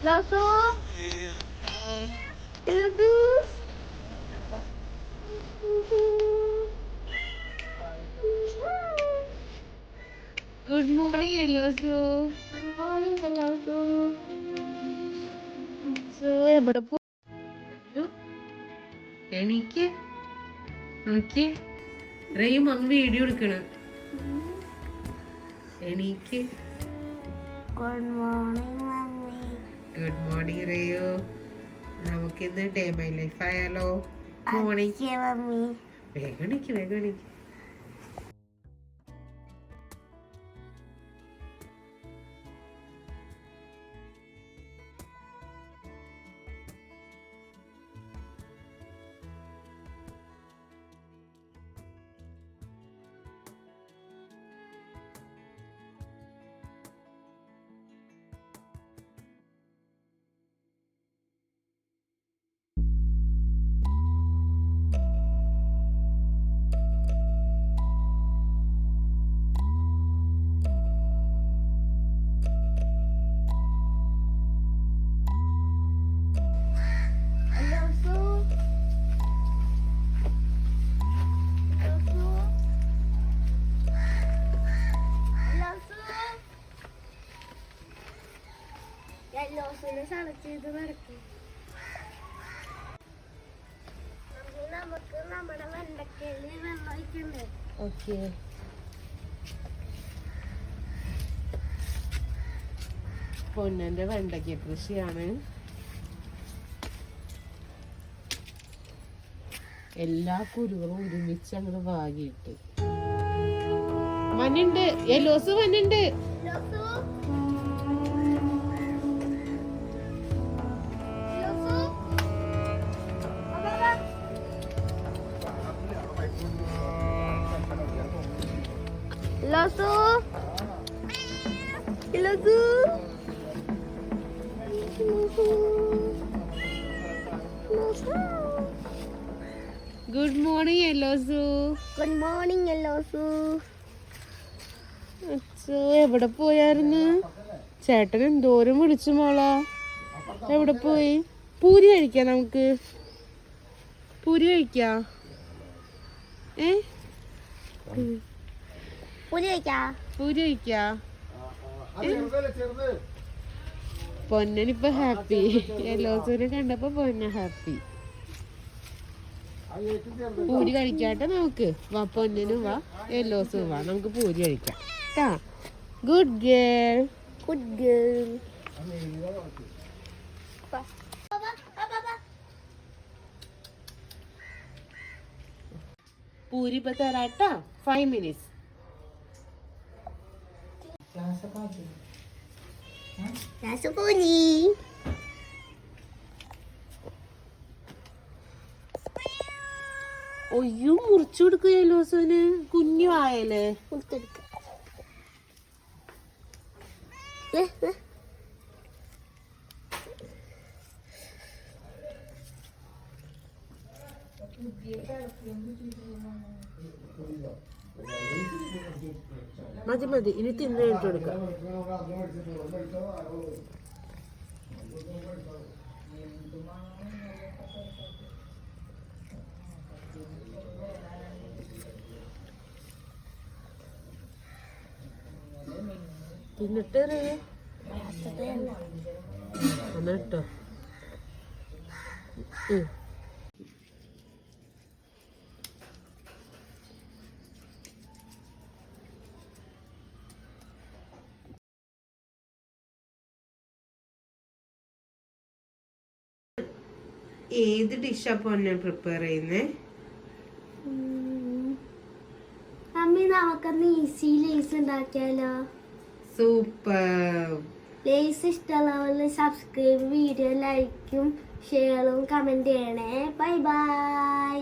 Lasso. Ildu. Good morning, Lasso. Good morning, Lasso. So, എവിടെ പോ എനിക്ക് നോക്കി റെയും അങ്ങ് വീഡിയോ എടുക്കണ എനിക്ക് Good morning, mommy. Good morning റിയു നമുക്കിന്ന് ഡേ മൈ ലൈഫ് ആയാലോ? മോർണിംഗ് വേഗണിക്ക് mommy. യെല്ലോസിനെ സെലക്ട് ചെയ്ത് നടക്കും നമുക്ക് നമ്മുടെ വെണ്ടക്കയിൽ വെള്ളം ഒഴിക്കണ്ടേ ഓക്കേ. പൊന്നന്റെ വെണ്ടയ്ക്ക കൃഷിയാണ്. എല്ലാ കുരുവും ഒരുമിച്ച് അങ്ങോട്ട് വാങ്ങിയിട്ട്. മനുണ്ട് യെല്ലോസ് മനുണ്ട് ലസു ലസു good morning Yellows good morning ലസു അച്ഛോ എവിടെ പോയായിരുന്നു? ചേട്ടൻ എന്തോരം വിളിച്ചു മോളാ. എവിടെ പോയി? പൂരി കഴിക്കാം നമുക്ക്. പൂരി കഴിക്കാം. ഏ? പൂരി കഴിക്കാ പൊന്നനിപ്പൊ ഹാപ്പി യെല്ലോസിനെ കണ്ടപ്പോ പൊന്ന ഹാപ്പി പൂരി കഴിക്കാട്ടെ നമുക്ക്. വാ പൊന്നനും വാ എല്ലോസും വാ. നമുക്ക് പൂരി കഴിക്കാം. ട്ടാ. Good girl good girl puri ഇപ്പൊ തരാട്ടാ ഫൈവ് മിനിറ്റ്സ് രസപൂരി ഒയ്യോ മുറിച്ചു കൊടുക്കുകയല്ലോ സോന് കുഞ്ഞു ആയല്ലേ കൊടുത്തെടുക്ക മതി മതി. ഇനി തിന്നിട്ട് കൊടുക്കാം. തിന്നിട്ട് എന്നിട്ടോ ഏത് ഡിഷാ പൊന്നെ പ്രിപ്പയർ ചെയ്യുന്നേ? അമ്മി നമുക്കൊന്ന് ഈസി ലേസ് ഉണ്ടാക്കിയാലോ? സൂപ്പർ. ലേസ് ഇഷ്ടമുള്ളവർ സബ്സ്ക്രൈബ് വീഡിയോ ലൈക്കും ഷെയറും കമന്റ് ചെയ്യണേ. Bye bye